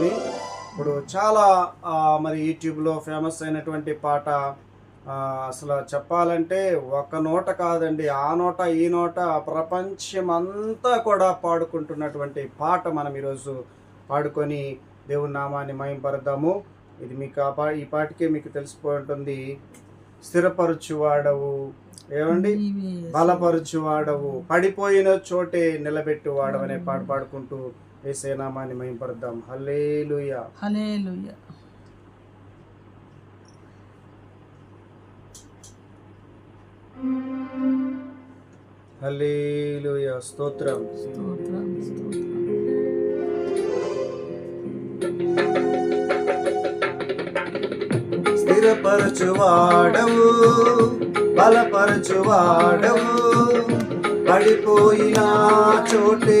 పాడుకొని ఇప్పుడు చాలా మరి యూట్యూబ్లో ఫేమస్ అయినటువంటి పాట అసలు చెప్పాలంటే ఒక నోట కాదండి. ఆ నోట ఈ నోట ప్రపంచం అంతా కూడా పాడుకుంటున్నటువంటి పాట మనం ఈరోజు పాడుకొని దేవుని నామాన్ని మయంపరుద్దాము ఇది మీకు ఆ పా ఈ పాటికే మీకు తెలిసిపోయి ఉంటుంది. స్థిరపరచువాడవు. ఏమండి? బలపరచువాడవు. పడిపోయిన చోటే నిలబెట్టువాడవు అనే పాట పాడుకుంటూ వేసే నామాన్ని మయంపరుద్దాం హల్లేలుయా. హల్లెలూయా. హల్లేలుయా. స్తోత్రం. స్తోత్రం స్తోత్రం. స్థిరపరచువాడవు బలపరచువాడవు పడిపోయిన చోటే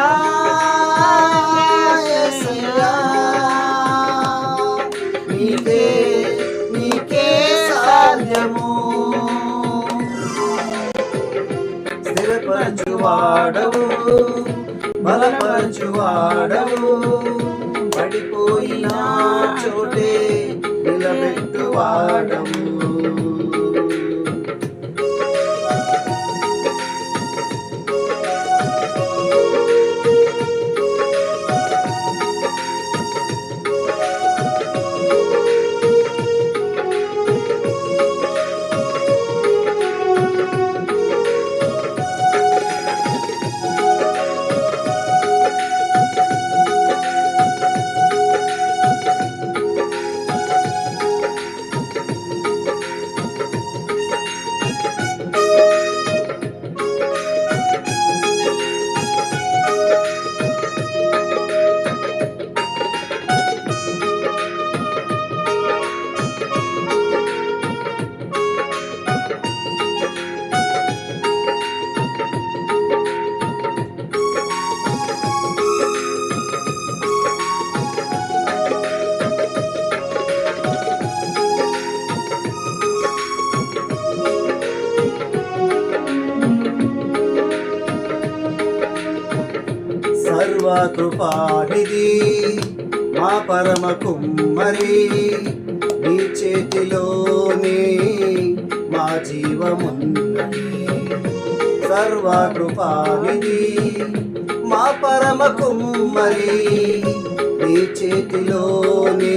వాడవు ఏసయ్యా నీకే బలపరచువాడవు. పడిపోయిన చోటే నిలబెట్టువాడవు సర్వకృపానిధి మా పరమ కుమ్మరి నీ చేతిలోనే మా జీవమున్నది. సర్వ సర్వకృపానిధి మా పరమ కుమ్మరి నీ చేతిలోనే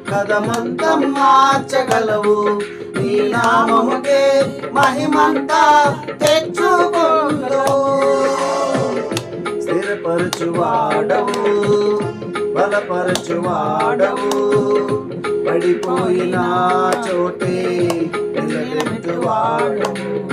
కథ మొత్తం మార్చగలవు. నీ నామముకే మహిమంతా తెచ్చుకుందువు. స్థిరపరచువాడవు బలపరచువాడవు. పడిపోయిన చోటే నిలబెట్టువాడవు.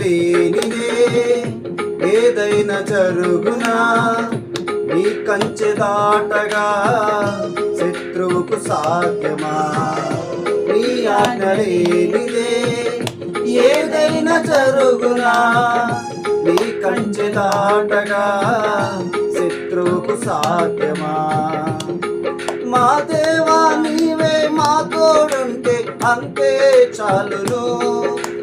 లేనిదే ఏదైనా జరుగునా? నీ కంచె దాటగా శత్రువుకు సాధ్యమా? నీ ఆజ్ఞలేనిదే ఏదైనా జరుగునా? నీ కంచె దాటగా శత్రువుకు సాధ్యమా? మా దేవా నీవే మా తోడుంటే అంతే చాలును.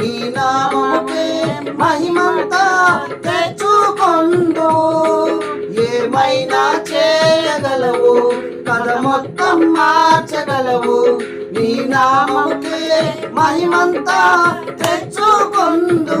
నీ నామముకే మహిమంతా తెచ్చుకొందు ఏమైనా చేయగలవు? కథ మొత్తం మార్చగలవు. నీ నామముకే మహిమంతా తెచ్చుకొందు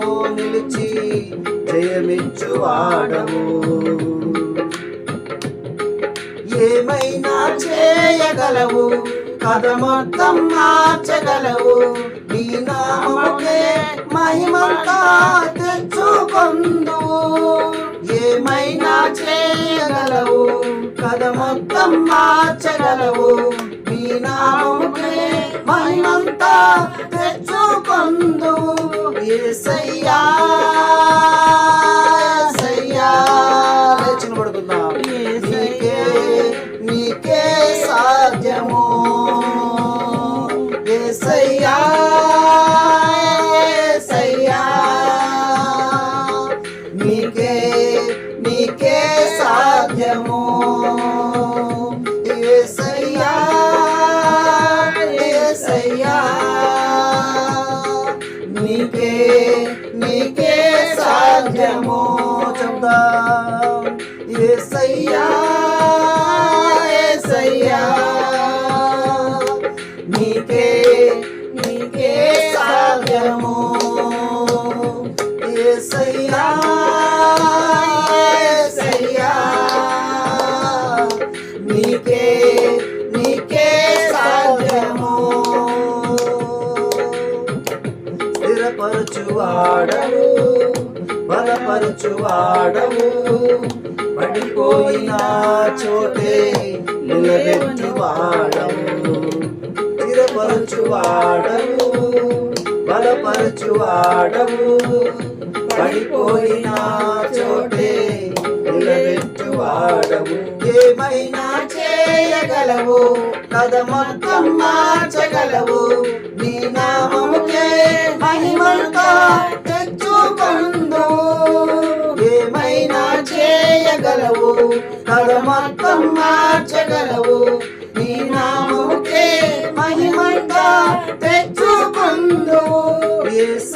జయమిచ్చువాడవు ఏమైనా చేయగలవు? కథ మార్చగలవు. నీ నామకే మహిమంతా తెచ్చుకొందు. ఏమైనా చేయగలవు? కథ మార్చగలవు. నీ నామకే మహిమంతా తెచ్చుకొందు. యేసయ్యా నీకే నీకే సాధ్యమో చెప్తా. నిలబెట్టువాడవు పడిపోయిన చోటే నిలబెట్టువాడవు. స్థిరపరచువాడవు బలపరచువాడవు. పడిపోయిన చోటే నిలబెట్టువాడవు. ఏమైనా చేయగలవు కథ మొత్తం మార్చగలవు నీ నామ నామముకే మహిమంతా తెచ్చుకొందు యేసయ్యా